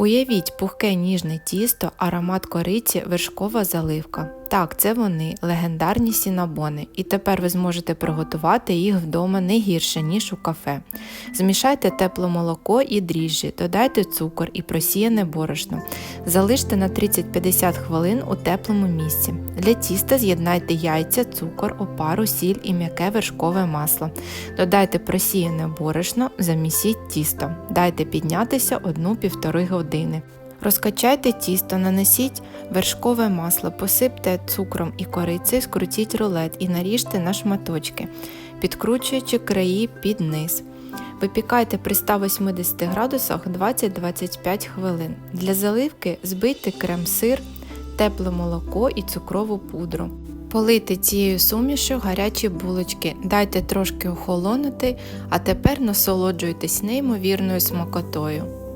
Уявіть пухке ніжне тісто, аромат кориці, вершкова заливка. Так, це вони, легендарні сінабони, і тепер ви зможете приготувати їх вдома не гірше, ніж у кафе. Змішайте тепле молоко і дріжджі, додайте цукор і просіяне борошно. Залиште на 30-50 хвилин у теплому місці. Для тіста з'єднайте яйця, цукор, опару, сіль і м'яке вершкове масло. Додайте просіяне борошно, замісіть тісто. Дайте піднятися 1-1,5 години. Розкачайте тісто, нанесіть вершкове масло, посипте цукром і корицею, скрутіть рулет і наріжте на шматочки, підкручуючи краї під низ. Випікайте при 180 градусах 20-25 хвилин. Для заливки збийте крем-сир, тепле молоко і цукрову пудру. Полийте цією сумішю гарячі булочки, дайте трошки охолонути, а тепер насолоджуйтесь неймовірною смакотою.